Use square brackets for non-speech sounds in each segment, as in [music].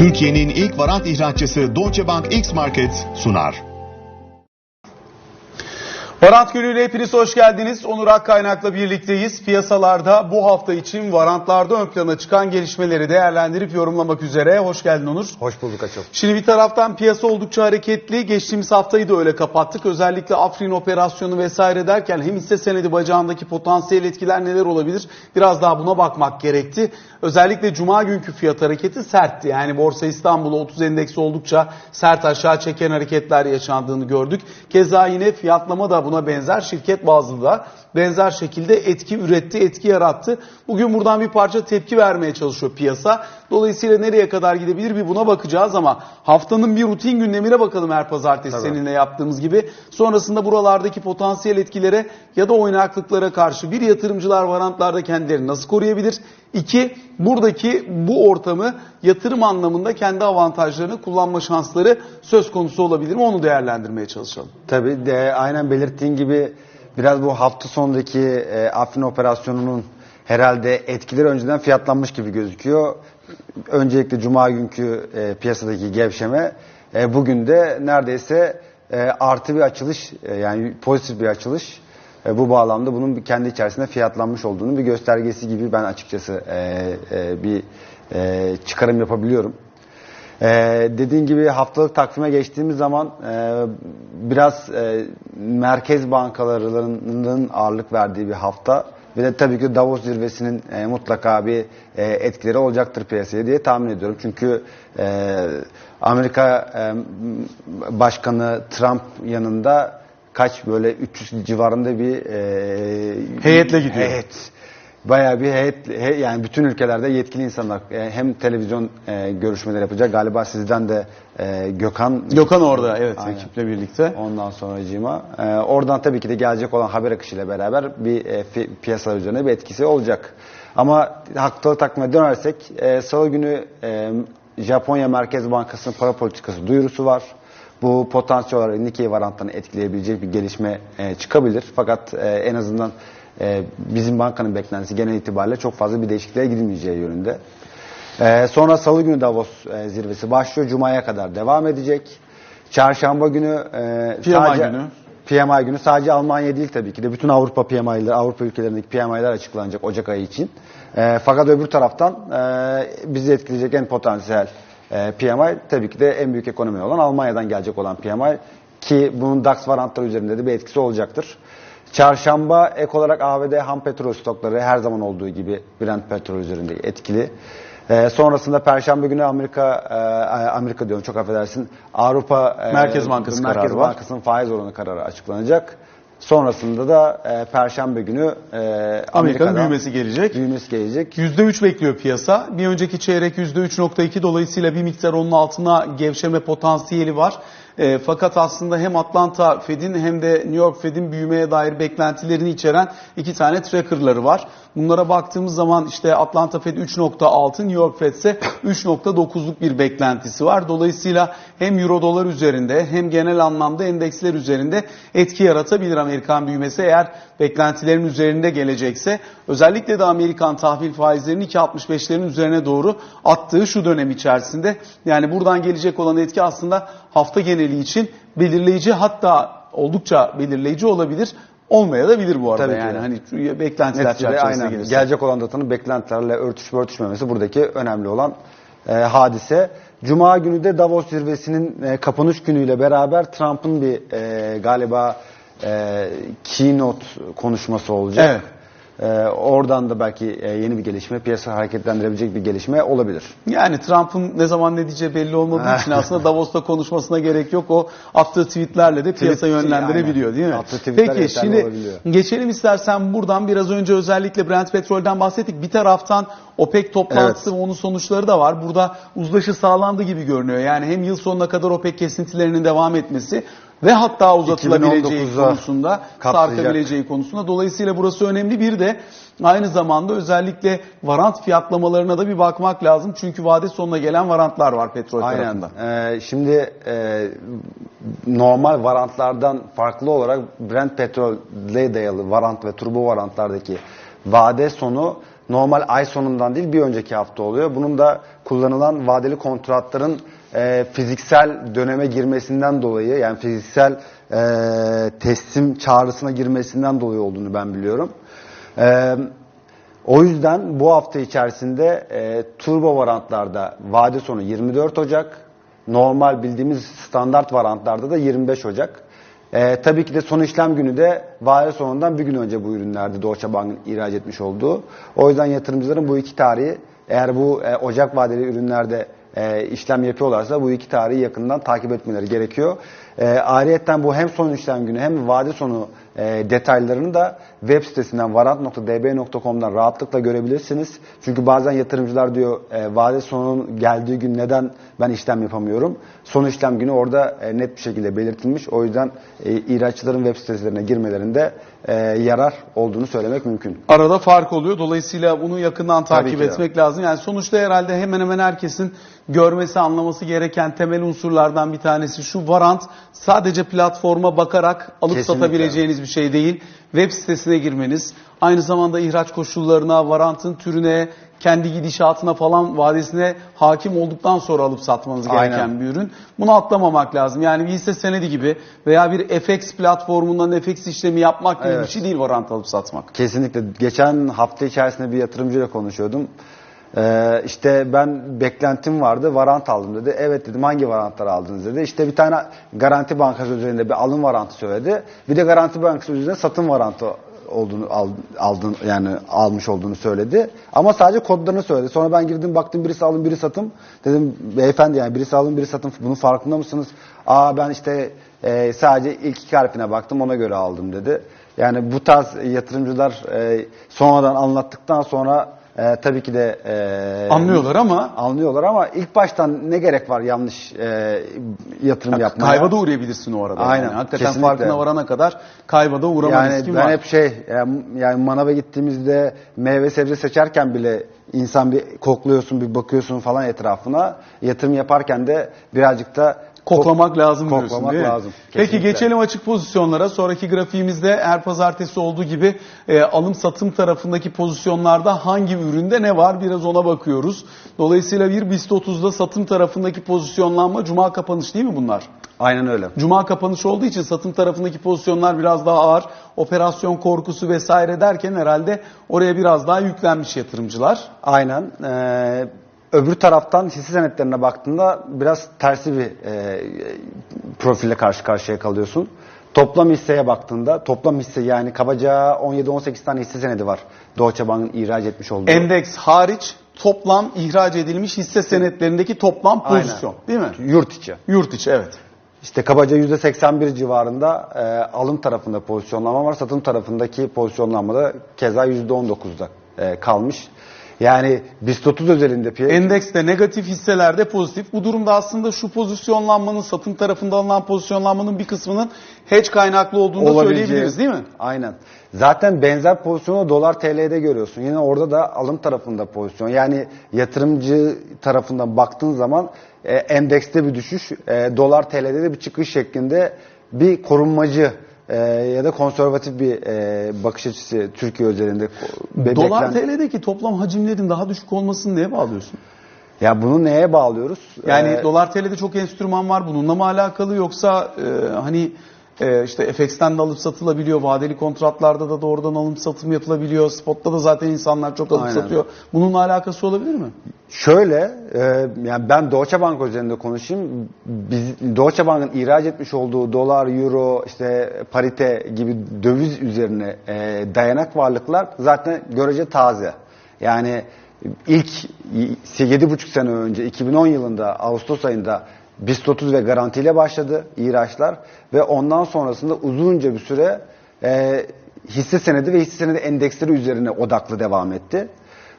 Türkiye'nin ilk varant ihracatçısı Deutsche Bank X Market sunar. Varant günüyle hepiniz hoş geldiniz. Onur Akkaynak'la birlikteyiz. Piyasalarda bu hafta için varantlarda ön plana çıkan gelişmeleri değerlendirip yorumlamak üzere. Hoş geldin Onur. Hoş bulduk Açıl. Şimdi bir taraftan piyasa oldukça hareketli. Geçtiğimiz haftayı da öyle kapattık. Özellikle Afrin operasyonu vesaire derken hem hisse senedi bacağındaki potansiyel etkiler neler olabilir? Biraz daha buna bakmak gerekti. Özellikle cuma günkü fiyat hareketi sertti. Yani Borsa İstanbul 30 endeksi oldukça sert aşağı çeken hareketler yaşandığını gördük. Keza yine fiyatlama da buna benzer şirket bazlı da benzer şekilde etki üretti, etki yarattı. Bugün buradan bir parça tepki vermeye çalışıyor piyasa. Dolayısıyla nereye kadar gidebilir bir buna bakacağız ama haftanın bir rutin gündemine bakalım her pazartesi Tabii. seninle yaptığımız gibi. Sonrasında buralardaki potansiyel etkilere ya da oynaklıklara karşı bir yatırımcılar varantlarda kendilerini nasıl koruyabilir? İki, buradaki bu ortamı yatırım anlamında kendi avantajlarını kullanma şansları söz konusu olabilir mi? Onu değerlendirmeye çalışalım. Tabii de aynen belirttiğin gibi biraz bu hafta sonundaki e, Afrin operasyonunun herhalde etkileri önceden fiyatlanmış gibi gözüküyor. Öncelikle cuma günkü e, piyasadaki gevşeme e, bugün de neredeyse e, artı bir açılış e, yani pozitif bir açılış. E, bu bağlamda bunun kendi içerisinde fiyatlanmış olduğunu bir göstergesi gibi ben açıkçası e, e, bir e, çıkarım yapabiliyorum. Ee, dediğin gibi haftalık takvime geçtiğimiz zaman e, biraz e, merkez bankalarının ağırlık verdiği bir hafta ve de tabii ki Davos zirvesinin e, mutlaka bir e, etkileri olacaktır piyasaya diye tahmin ediyorum. Çünkü e, Amerika e, Başkanı Trump yanında kaç böyle 300 civarında bir e, Heyetle gidiyor. Heyet. Bayağı bir heyet, he- yani bütün ülkelerde yetkili insanlar e, hem televizyon e, görüşmeleri yapacak. Galiba sizden de e, Gökhan Gökhan orada evet Aynen. ekiple birlikte. Ondan sonracığıma. E, oradan tabii ki de gelecek olan haber akışıyla beraber bir e, fi- piyasa üzerine bir etkisi olacak. Ama haftalık takvime dönersek e, salı günü e, Japonya Merkez Bankası'nın para politikası duyurusu var. Bu potansiyel olarak Nikkei varantlarını etkileyebilecek bir gelişme e, çıkabilir. Fakat e, en azından e, bizim bankanın beklentisi genel itibariyle çok fazla bir değişikliğe gidilmeyeceği yönünde. Ee, sonra salı günü Davos e, zirvesi başlıyor. Cuma'ya kadar devam edecek. Çarşamba günü e, PMI sadece günü. PMI günü sadece Almanya değil tabii ki de bütün Avrupa PMI'leri, Avrupa ülkelerindeki PMI'ler açıklanacak Ocak ayı için. E, fakat öbür taraftan e, bizi etkileyecek en potansiyel e, PMI tabii ki de en büyük ekonomi olan Almanya'dan gelecek olan PMI ki bunun DAX varantları üzerinde de bir etkisi olacaktır. Çarşamba ek olarak ABD ham petrol stokları her zaman olduğu gibi Brent petrol üzerinde etkili. Ee, sonrasında Perşembe günü Amerika, e, Amerika diyorum çok affedersin, Avrupa e, Merkez Bankası Merkez kararı. Bankası'nın faiz oranı kararı açıklanacak. Sonrasında da e, Perşembe günü e, Amerika'nın büyümesi gelecek. büyümesi gelecek. %3 bekliyor piyasa. Bir önceki çeyrek %3.2 dolayısıyla bir miktar onun altına gevşeme potansiyeli var. E, fakat aslında hem Atlanta Fed'in hem de New York Fed'in büyümeye dair beklentilerini içeren iki tane trackerları var. Bunlara baktığımız zaman işte Atlanta Fed 3.6, New York Fed ise 3.9'luk bir beklentisi var. Dolayısıyla hem euro dolar üzerinde hem genel anlamda endeksler üzerinde etki yaratabilir Amerikan büyümesi eğer beklentilerin üzerinde gelecekse. Özellikle de Amerikan tahvil faizlerinin 2.65'lerin üzerine doğru attığı şu dönem içerisinde. Yani buradan gelecek olan etki aslında hafta geneli için belirleyici hatta oldukça belirleyici olabilir. Olmaya da bilir bu arada Tabii yani. Hani beklentiler Neticede aynen. gelirse. Gelecek olan datanın beklentilerle örtüşüp örtüşmemesi buradaki önemli olan e, hadise. Cuma günü de Davos zirvesinin e, kapanış günüyle beraber Trump'ın bir e, galiba e, keynote konuşması olacak. Evet. E, oradan da belki e, yeni bir gelişme, piyasa hareketlendirebilecek bir gelişme olabilir. Yani Trump'ın ne zaman ne diyeceği belli olmadığı için aslında Davos'ta konuşmasına gerek yok. O attığı tweetlerle de piyasa Tweet- yönlendirebiliyor aynen. değil mi? Attığı Peki şimdi olabiliyor. geçelim istersen buradan biraz önce özellikle Brent petrolden bahsettik. Bir taraftan OPEC toplantısı ve onun sonuçları da var. Burada uzlaşı sağlandı gibi görünüyor. Yani hem yıl sonuna kadar OPEC kesintilerinin devam etmesi ve hatta uzatılabileceği 2019'a konusunda kapsayacak. sarkabileceği konusunda. Dolayısıyla burası önemli. Bir de aynı zamanda özellikle varant fiyatlamalarına da bir bakmak lazım. Çünkü vade sonuna gelen varantlar var petrol Aynen. tarafında. Ee, şimdi e, normal varantlardan farklı olarak Brent petrole dayalı varant ve turbo varantlardaki vade sonu normal ay sonundan değil bir önceki hafta oluyor. Bunun da kullanılan vadeli kontratların e, fiziksel döneme girmesinden dolayı yani fiziksel e, teslim çağrısına girmesinden dolayı olduğunu ben biliyorum. E, o yüzden bu hafta içerisinde e, turbo varantlarda vade sonu 24 Ocak, normal bildiğimiz standart varantlarda da 25 Ocak. E, tabii ki de son işlem günü de vade sonundan bir gün önce bu ürünlerde Deutsche Bank'ın ihraç etmiş olduğu. O yüzden yatırımcıların bu iki tarihi eğer bu e, Ocak vadeli ürünlerde e, işlem yapıyorlarsa bu iki tarihi yakından takip etmeleri gerekiyor. E, ayrıyetten bu hem son işlem günü hem vade sonu e, detaylarını da web sitesinden varant.db.com'dan rahatlıkla görebilirsiniz. Çünkü bazen yatırımcılar diyor e, vade sonunun geldiği gün neden ben işlem yapamıyorum? Son işlem günü orada e, net bir şekilde belirtilmiş. O yüzden e, ihraççıların web sitelerine girmelerinde e, yarar olduğunu söylemek mümkün. Arada fark oluyor. Dolayısıyla bunu yakından takip ki de. etmek lazım. Yani sonuçta herhalde hemen hemen herkesin görmesi, anlaması gereken temel unsurlardan bir tanesi şu varant sadece platforma bakarak alıp Kesinlikle. satabileceğiniz bir şey değil. Web sitesine girmeniz, aynı zamanda ihraç koşullarına, varantın türüne, kendi gidişatına falan vadesine hakim olduktan sonra alıp satmanız gereken Aynen. bir ürün. Bunu atlamamak lazım. Yani bir hisse senedi gibi veya bir FX platformundan FX işlemi yapmak gibi Evet. bir şey değil varant alıp satmak. Kesinlikle. Geçen hafta içerisinde bir yatırımcıyla konuşuyordum. Ee, işte ben beklentim vardı, varant aldım dedi. Evet dedim hangi varantlar aldınız dedi. İşte bir tane Garanti Bankası üzerinde bir alım varantı söyledi. Bir de Garanti Bankası üzerinde satım varantı olduğunu al- aldın yani almış olduğunu söyledi. Ama sadece kodlarını söyledi. Sonra ben girdim baktım birisi alım biri satım. Dedim beyefendi yani birisi alım biri satım bunun farkında mısınız? Aa ben işte e, sadece ilk iki harfine baktım ona göre aldım dedi. Yani bu tarz yatırımcılar e, sonradan anlattıktan sonra e, tabii ki de e, Anlıyorlar ama anlıyorlar ama ilk baştan ne gerek var yanlış e, yatırım yapmaya? Kayba da uğrayabilirsin o arada. Aynen, Yani. Hakikaten kesinlikle. farkına varana kadar kayba da uğrama Yani riskin ben var. hep şey yani manava gittiğimizde meyve sebze seçerken bile insan bir kokluyorsun bir bakıyorsun falan etrafına. Yatırım yaparken de birazcık da Koklamak lazım diyorsun Koklamak değil mi? lazım, Peki kesinlikle. geçelim açık pozisyonlara. Sonraki grafiğimizde her pazartesi olduğu gibi e, alım satım tarafındaki pozisyonlarda hangi üründe ne var biraz ona bakıyoruz. Dolayısıyla bir BIST 30'da satım tarafındaki pozisyonlanma cuma kapanış değil mi bunlar? Aynen öyle. Cuma kapanış olduğu için satım tarafındaki pozisyonlar biraz daha ağır. Operasyon korkusu vesaire derken herhalde oraya biraz daha yüklenmiş yatırımcılar. Aynen. Ee, öbür taraftan hisse senetlerine baktığında biraz tersi bir e, profille karşı karşıya kalıyorsun. Toplam hisseye baktığında, toplam hisse yani kabaca 17-18 tane hisse senedi var. Deutsche Bank'ın ihraç etmiş olduğu. Endeks hariç toplam ihraç edilmiş hisse senetlerindeki toplam Aynen. pozisyon değil mi? Yurt içi. Yurt içi evet. İşte kabaca %81 civarında e, alım tarafında pozisyonlama var. Satım tarafındaki pozisyonlanma da keza %19'da e, kalmış. Yani BIST 30 özelinde piyasa Endekste negatif hisselerde pozitif. Bu durumda aslında şu pozisyonlanmanın satım tarafında alınan pozisyonlanmanın bir kısmının hedge kaynaklı olduğunu da söyleyebiliriz değil mi? Aynen. Zaten benzer pozisyonu dolar TL'de görüyorsun. Yine orada da alım tarafında pozisyon. Yani yatırımcı tarafından baktığın zaman e, endekste bir düşüş, e, dolar TL'de de bir çıkış şeklinde bir korunmacı e, ya da konservatif bir e, bakış açısı Türkiye özelinde. be- Dolar beklen- TL'deki toplam hacimlerin daha düşük olmasını neye bağlıyorsun? Ya bunu neye bağlıyoruz? Yani E, dolar TL'de çok enstrüman var bununla mı alakalı yoksa e, hani e, işte FX'ten de alıp satılabiliyor, vadeli kontratlarda da doğrudan alım satım yapılabiliyor, spotta da zaten insanlar çok alıp Aynen. satıyor. Bununla alakası olabilir mi? Şöyle, e, yani ben Deutsche Bank üzerinde konuşayım. Biz Deutsche Bank'ın ihraç etmiş olduğu dolar, euro, işte parite gibi döviz üzerine e, dayanak varlıklar zaten görece taze. Yani ilk 7,5 sene önce 2010 yılında Ağustos ayında BIST 30 ve garantiyle başladı ihraçlar ve ondan sonrasında uzunca bir süre e, hisse senedi ve hisse senedi endeksleri üzerine odaklı devam etti.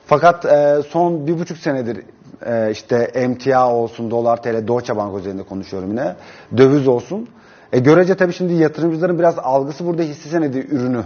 Fakat e, son bir buçuk senedir e, işte emtia olsun, dolar TL, Deutsche Bank üzerinde konuşuyorum yine, döviz olsun. E, görece tabii şimdi yatırımcıların biraz algısı burada hisse senedi ürünü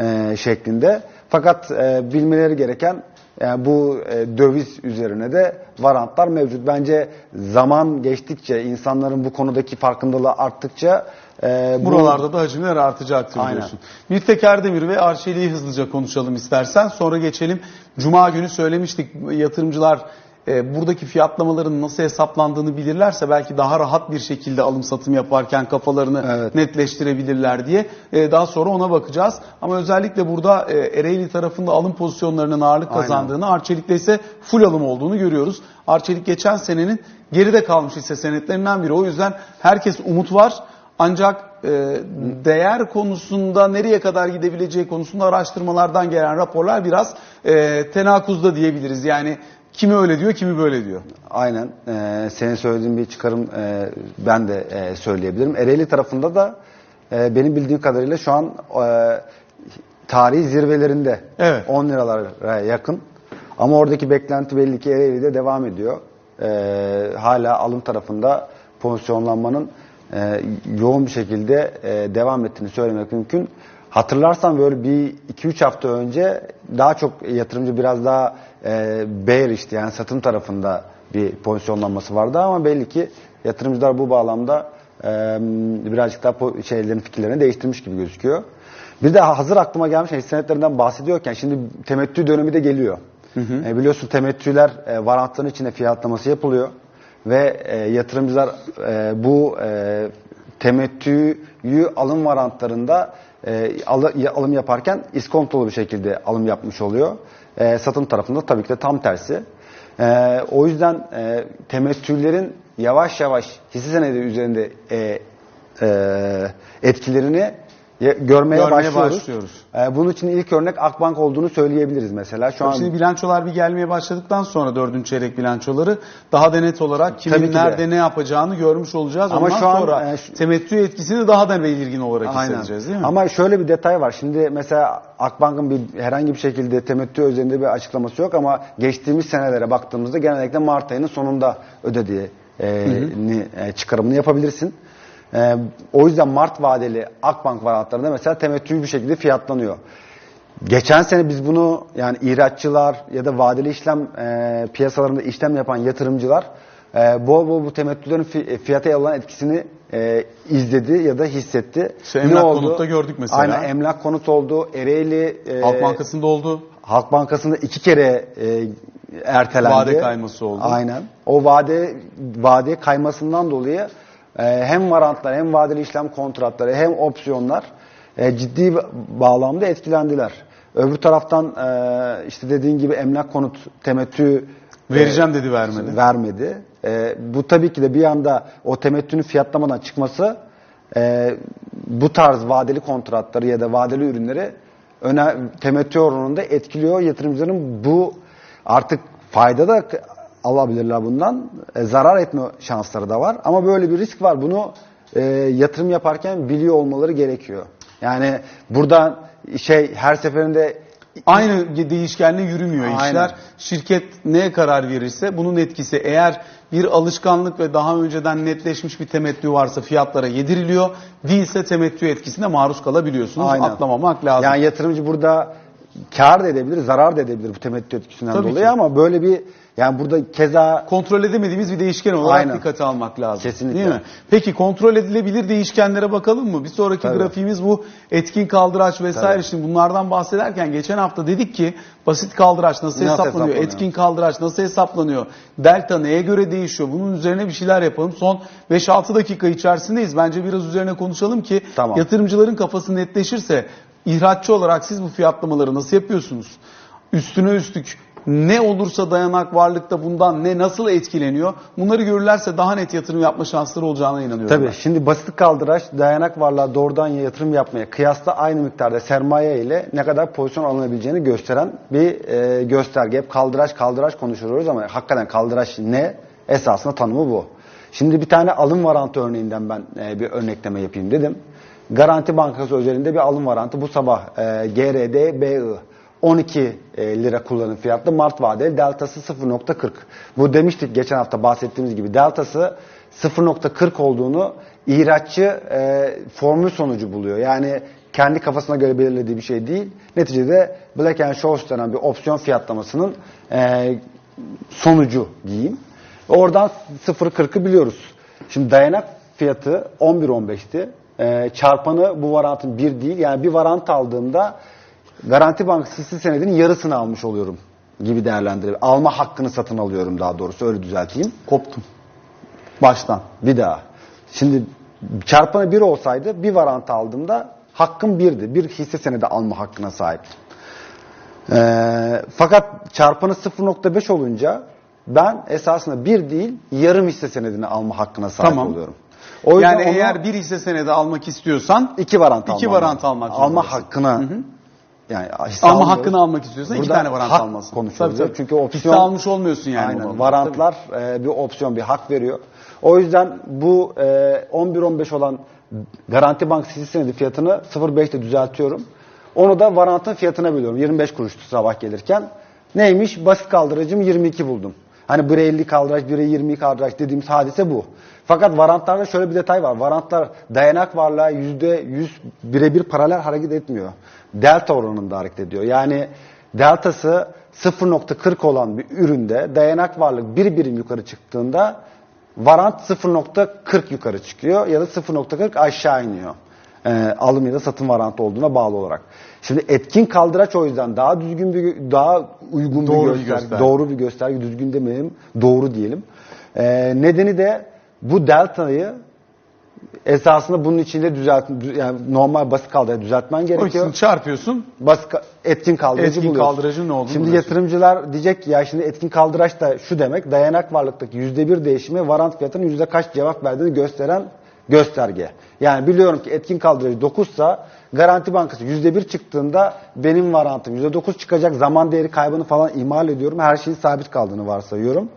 e, şeklinde. Fakat e, bilmeleri gereken Yani bu e, döviz üzerine de varantlar mevcut. Bence zaman geçtikçe, insanların bu konudaki farkındalığı arttıkça e, bu- Buralarda da hacimler artacaktır Aynen. diyorsun. Müftek Erdemir ve Arçelik'i hızlıca konuşalım istersen. Sonra geçelim. Cuma günü söylemiştik yatırımcılar e, buradaki fiyatlamaların nasıl hesaplandığını bilirlerse belki daha rahat bir şekilde alım satım yaparken kafalarını Evet. netleştirebilirler diye. E, daha sonra ona bakacağız. Ama özellikle burada e, Ereğli tarafında alım pozisyonlarının ağırlık Aynen. kazandığını, Arçelik'te ise full alım olduğunu görüyoruz. Arçelik geçen senenin geride kalmış hisse senetlerinden biri. O yüzden herkes umut var. Ancak e, değer konusunda nereye kadar gidebileceği konusunda araştırmalardan gelen raporlar biraz e, tenakuzda diyebiliriz. Yani kimi öyle diyor, kimi böyle diyor. Aynen. Ee, senin söylediğin bir çıkarım e, ben de e, söyleyebilirim. Ereğli tarafında da e, benim bildiğim kadarıyla şu an e, tarihi zirvelerinde Evet. 10 liralara yakın. Ama oradaki beklenti belli ki Ereğli'de devam ediyor. E, hala alım tarafında pozisyonlanmanın e, yoğun bir şekilde e, devam ettiğini söylemek mümkün. Hatırlarsan böyle bir 2-3 hafta önce daha çok yatırımcı biraz daha e, bearish'ti yani satım tarafında bir pozisyonlanması vardı ama belli ki yatırımcılar bu bağlamda e, birazcık daha şeylerin fikirlerini değiştirmiş gibi gözüküyor. Bir de hazır aklıma gelmiş hisse senetlerinden bahsediyorken şimdi temettü dönemi de geliyor. E, biliyorsun temettüler e, varantların içine fiyatlaması yapılıyor ve e, yatırımcılar e, bu e, temettüyü alım varantlarında e, alım yaparken iskontolu bir şekilde alım yapmış oluyor. E, satım tarafında tabii ki de tam tersi. E, o yüzden e, temettülerin yavaş yavaş hisse senedi üzerinde e, e, etkilerini görmeye, Görmeye başlıyoruz. başlıyoruz. E, bunun için ilk örnek Akbank olduğunu söyleyebiliriz mesela. Şu an Şimdi bilançolar bir gelmeye başladıktan sonra dördüncü çeyrek bilançoları daha da net olarak kimin Tabii ki de. nerede ne yapacağını görmüş olacağız. Ama Ondan şu an, sonra e, şu- temettü etkisini daha da belirgin olarak Aynen. hissedeceğiz değil mi? Ama şöyle bir detay var. Şimdi mesela Akbank'ın bir herhangi bir şekilde temettü üzerinde bir açıklaması yok ama geçtiğimiz senelere baktığımızda genellikle Mart ayının sonunda ödediği e, ni- e, çıkarımını yapabilirsin. E, o yüzden Mart vadeli Akbank varatlarında mesela temettü bir şekilde fiyatlanıyor. Geçen sene biz bunu yani ihraççılar ya da vadeli işlem e, piyasalarında işlem yapan yatırımcılar e, bol bol bu temettülerin fi- fiyata olan etkisini e, izledi ya da hissetti. İşte Emlak Konut'ta gördük mesela. Aynen emlak konut oldu. Ereğli e, Halk Bankası'nda oldu. Halk Bankası'nda iki kere e, ertelendi. Vade kayması oldu. Aynen. O vade vade kaymasından dolayı e, hem varantlar hem vadeli işlem kontratları hem opsiyonlar e, ciddi bağlamda etkilendiler. Öbür taraftan e, işte dediğin gibi emlak konut temettü e, Vereceğim dedi, vermedi. Vermedi. Bu tabii ki de bir anda o temettünün fiyatlamadan çıkması bu tarz vadeli kontratları ya da vadeli ürünleri öne, temettü oranında etkiliyor. Yatırımcıların bu artık fayda da alabilirler bundan. E, zarar etme şansları da var. Ama böyle bir risk var. Bunu e, yatırım yaparken biliyor olmaları gerekiyor. Yani burada şey her seferinde Aynı değişkenle yürümüyor Aynen. işler. Şirket neye karar verirse bunun etkisi eğer bir alışkanlık ve daha önceden netleşmiş bir temettü varsa fiyatlara yediriliyor. Değilse temettü etkisine maruz kalabiliyorsunuz. Aynen. Atlamamak lazım. Yani yatırımcı burada kar da edebilir, zarar da edebilir bu temettü etkisinden Tabii dolayı ki. ama böyle bir yani burada keza kontrol edemediğimiz bir değişken olarak Aynen. dikkate almak lazım. Kesinlikle. Değil mi? Peki kontrol edilebilir değişkenlere bakalım mı? Bir sonraki Tabii. grafiğimiz bu etkin kaldıraç vesaire. Tabii. Şimdi bunlardan bahsederken geçen hafta dedik ki basit kaldıraç nasıl, Nasıl hesaplanıyor? hesaplanıyor? Etkin kaldıraç nasıl hesaplanıyor? Delta neye göre değişiyor? Bunun üzerine bir şeyler yapalım. Son 5-6 dakika içerisindeyiz. Bence biraz üzerine konuşalım ki Tamam. yatırımcıların kafası netleşirse ihraççı olarak siz bu fiyatlamaları nasıl yapıyorsunuz? Üstüne üstlük ne olursa dayanak varlıkta bundan ne nasıl etkileniyor? Bunları görürlerse daha net yatırım yapma şansları olacağına inanıyorum. Tabii ben. şimdi basit kaldıraç dayanak varlığa doğrudan yatırım yapmaya kıyasla aynı miktarda sermaye ile ne kadar pozisyon alınabileceğini gösteren bir e, gösterge. Hep kaldıraç kaldıraç konuşuyoruz ama hakikaten kaldıraç ne? Esasında tanımı bu. Şimdi bir tane alım varantı örneğinden ben e, bir örnekleme yapayım dedim. Garanti Bankası özelinde bir alım varantı bu sabah e, GRD BI 12 e, lira kullanım fiyatlı Mart vadeli deltası 0.40. Bu demiştik geçen hafta bahsettiğimiz gibi deltası 0.40 olduğunu ihraççı e, formül sonucu buluyor. Yani kendi kafasına göre belirlediği bir şey değil. Neticede Black and Scholes denen bir opsiyon fiyatlamasının e, sonucu diyeyim. Oradan 0.40'ı biliyoruz. Şimdi dayanak fiyatı 11-15'ti. E, çarpanı bu varantın bir değil. Yani bir varant aldığımda Garanti Bankası hisse senedinin yarısını almış oluyorum gibi değerlendirebilirim. Alma hakkını satın alıyorum daha doğrusu öyle düzelteyim. Koptum. Baştan. Bir daha. Şimdi çarpanı bir olsaydı bir varant aldığımda hakkım birdi. Bir hisse senedi alma hakkına sahiptim. Ee, fakat çarpanı 0.5 olunca ben esasında bir değil yarım hisse senedini alma hakkına sahip Tamam. oluyorum. O yüzden yani onu eğer bir hisse senedi almak istiyorsan iki varant iki almam varant almak alma zorundasın. hakkına yani hisse alma almıyoruz. hakkını almak istiyorsan iki Burada tane varant hak almasın. konuşuyoruz. Tabii, tabii. Çünkü opsiyon Hisse almış olmuyorsun yani. Aynen. bunu. Varantlar e, bir opsiyon, bir hak veriyor. O yüzden bu e, 11-15 olan Garanti Bank hisse senedi fiyatını 0.5'te düzeltiyorum. Onu da varantın fiyatına bölüyorum. 25 kuruştu sabah gelirken. Neymiş? Basit kaldıracım 22 buldum. Hani 1'e 50 kaldıraç, 1'e 20 kaldıraç dediğimiz hadise bu. Fakat varantlarda şöyle bir detay var. Varantlar dayanak varlığa %100 birebir paralel hareket etmiyor. Delta oranında hareket ediyor. Yani deltası 0.40 olan bir üründe dayanak varlık bir birim yukarı çıktığında varant 0.40 yukarı çıkıyor ya da 0.40 aşağı iniyor. Ee, alım ya da satım varantı olduğuna bağlı olarak. Şimdi etkin kaldıraç o yüzden daha düzgün bir daha uygun Doğru bir bir gösterge, gösterge. doğru bir gösterge, düzgün demeyelim, doğru diyelim. Ee, nedeni de bu deltayı esasında bunun içinde düzelt yani normal basit kaldıraç düzeltmen gerekiyor. ikisini çarpıyorsun. Basit etkin kaldırıcı Etkin buluyorsun. kaldırıcın ne olduğunu Şimdi buluyorsun. yatırımcılar diyecek ki ya şimdi etkin kaldıraç da şu demek dayanak varlıktaki yüzde bir değişimi varant fiyatının yüzde kaç cevap verdiğini gösteren gösterge. Yani biliyorum ki etkin kaldırıcı 9 sa Garanti Bankası yüzde bir çıktığında benim varantım yüzde 9 çıkacak zaman değeri kaybını falan ihmal ediyorum. Her şeyin sabit kaldığını varsayıyorum.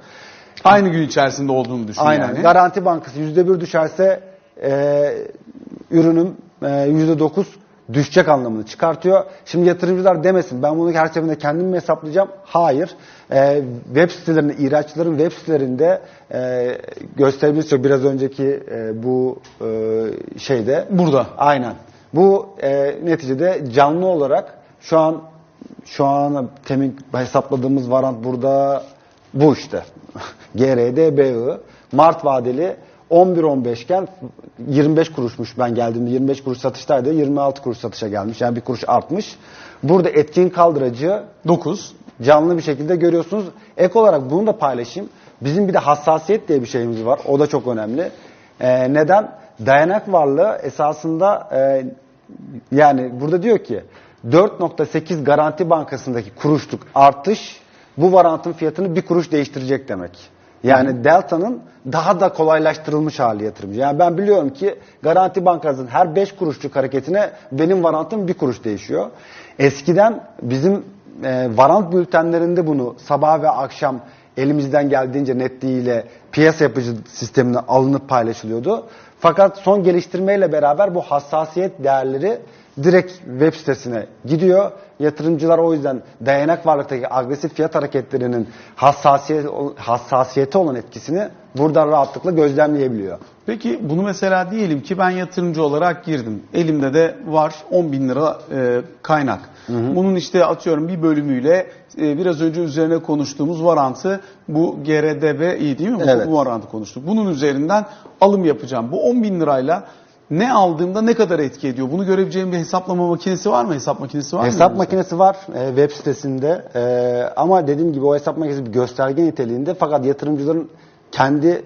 Aynı gün içerisinde olduğunu düşün Aynen. yani. Garanti Bankası yüzde bir düşerse e, ürünüm e, yüzde dokuz düşecek anlamını çıkartıyor. Şimdi yatırımcılar demesin ben bunu her seferinde kendim mi hesaplayacağım? Hayır. E, web sitelerinde, ihraççıların web sitelerinde e, gösterebiliriz. Biraz önceki e, bu e, şeyde. Burada. Aynen. Bu e, neticede canlı olarak şu an şu an temin hesapladığımız varant burada bu işte. [laughs] GRD BI Mart vadeli 11-15 iken 25 kuruşmuş ben geldiğimde 25 kuruş satıştaydı 26 kuruş satışa gelmiş yani bir kuruş artmış. Burada etkin kaldıracı 9. canlı bir şekilde görüyorsunuz. Ek olarak bunu da paylaşayım. Bizim bir de hassasiyet diye bir şeyimiz var. O da çok önemli. Ee, neden? Dayanak varlığı esasında e, yani burada diyor ki 4.8 Garanti Bankası'ndaki kuruşluk artış bu varantın fiyatını bir kuruş değiştirecek demek. Yani delta'nın daha da kolaylaştırılmış hali yatırımcı. Yani ben biliyorum ki Garanti Bankası'nın her 5 kuruşluk hareketine benim varantım bir kuruş değişiyor. Eskiden bizim e, varant bültenlerinde bunu sabah ve akşam elimizden geldiğince netliğiyle piyasa yapıcı sistemine alınıp paylaşılıyordu. Fakat son geliştirmeyle beraber bu hassasiyet değerleri direkt web sitesine gidiyor. Yatırımcılar o yüzden dayanak varlıktaki agresif fiyat hareketlerinin hassasiyet, hassasiyete olan etkisini buradan rahatlıkla gözlemleyebiliyor. Peki bunu mesela diyelim ki ben yatırımcı olarak girdim. Elimde de var 10 bin lira e, kaynak. Bunun işte atıyorum bir bölümüyle e, biraz önce üzerine konuştuğumuz varantı bu GRDB iyi değil mi? Bu, Evet. bu varantı konuştuk. Bunun üzerinden alım yapacağım. Bu 10 bin lirayla ne aldığımda ne kadar etki ediyor? Bunu görebileceğim bir hesaplama makinesi var mı? Hesap makinesi var mı? Hesap elimizde? makinesi var e, web sitesinde E, ama dediğim gibi o hesap makinesi bir gösterge niteliğinde fakat yatırımcıların kendi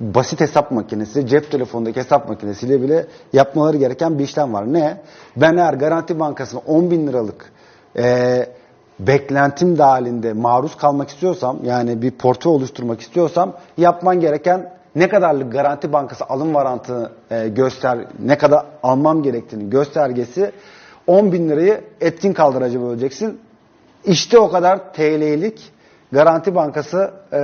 basit hesap makinesi, cep telefonundaki hesap makinesiyle bile yapmaları gereken bir işlem var. Ne? Ben eğer Garanti Bankası'na 10 bin liralık e, beklentim dahilinde maruz kalmak istiyorsam, yani bir portföy oluşturmak istiyorsam yapman gereken ne kadarlık Garanti Bankası alım varantı e, göster, ne kadar almam gerektiğini göstergesi 10 bin lirayı etkin kaldıracı böleceksin. İşte o kadar TL'lik Garanti Bankası e,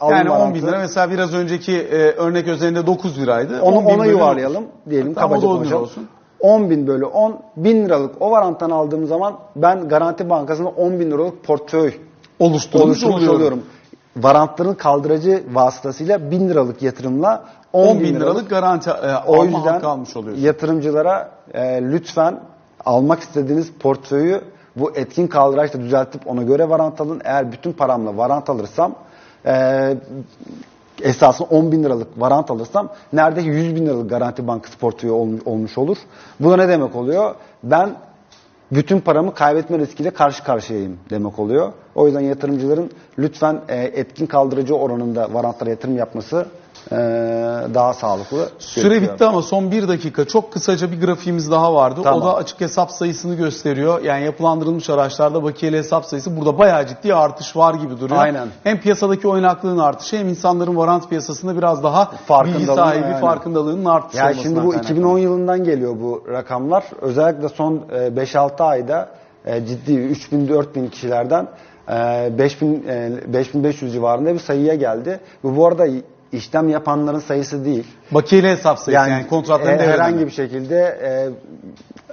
alım Yani 10 varantı. bin lira mesela biraz önceki e, örnek özelinde 9 liraydı. Onu 10 ona yuvarlayalım diyelim Tamam, kabaca 10 konuşalım. olsun. 10 bin bölü 10 bin liralık o varanttan aldığım zaman ben Garanti Bankası'na 10 bin liralık portföy Oluşturmuş, oluşturmuş oluyorum. oluyorum. Varantların kaldırıcı vasıtasıyla 1000 liralık yatırımla 10, 10 bin liralık garanti e, o yüzden hakkı almış oluyorsun. yatırımcılara e, lütfen almak istediğiniz portföyü bu etkin kaldıraçla düzeltip ona göre varant alın. Eğer bütün paramla varant alırsam e, esasında 10 bin liralık varant alırsam neredeyse 100 bin liralık garanti bankası portföyü olmuş olur. Bu da ne demek oluyor? Ben bütün paramı kaybetme riskiyle karşı karşıyayım demek oluyor. O yüzden yatırımcıların lütfen e, etkin kaldırıcı oranında varantlara yatırım yapması daha sağlıklı. Süre bitti ama son bir dakika çok kısaca bir grafiğimiz daha vardı. Tamam. O da açık hesap sayısını gösteriyor. Yani yapılandırılmış araçlarda bakiyeli hesap sayısı burada bayağı ciddi artış var gibi duruyor. Aynen. Hem piyasadaki oynaklığın artışı hem insanların varant piyasasında biraz daha bilgi sahibi aynen. farkındalığının artmış Yani olmasından şimdi bu kaynaklı. 2010 yılından geliyor bu rakamlar. Özellikle son e, 5-6 ayda e, ciddi 3000-4000 kişilerden e, 5000 e, 5500 civarında bir sayıya geldi. Bu bu arada işlem yapanların sayısı değil. Bakiyeli hesap sayısı yani, kontratların e, devreden. herhangi bir şekilde e,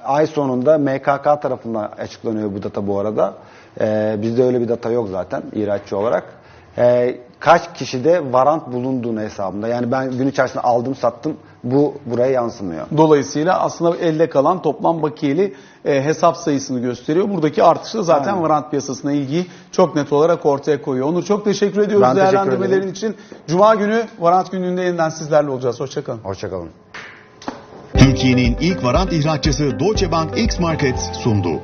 ay sonunda MKK tarafından açıklanıyor bu data bu arada. E, bizde öyle bir data yok zaten ihraççı olarak. E, kaç kişide varant bulunduğunu hesabında. Yani ben gün içerisinde aldım sattım bu buraya yansımıyor. Dolayısıyla aslında elde kalan toplam bakiyeli e, hesap sayısını gösteriyor. Buradaki artış da zaten Aynen. varant piyasasına ilgiyi çok net olarak ortaya koyuyor. Onur çok teşekkür ediyoruz Ben teşekkür değerlendirmelerin ederim. için. Cuma günü varant gününde yeniden sizlerle olacağız. Hoşçakalın. Hoşçakalın. Türkiye'nin ilk varant ihracatçısı Deutsche Bank X Markets sundu.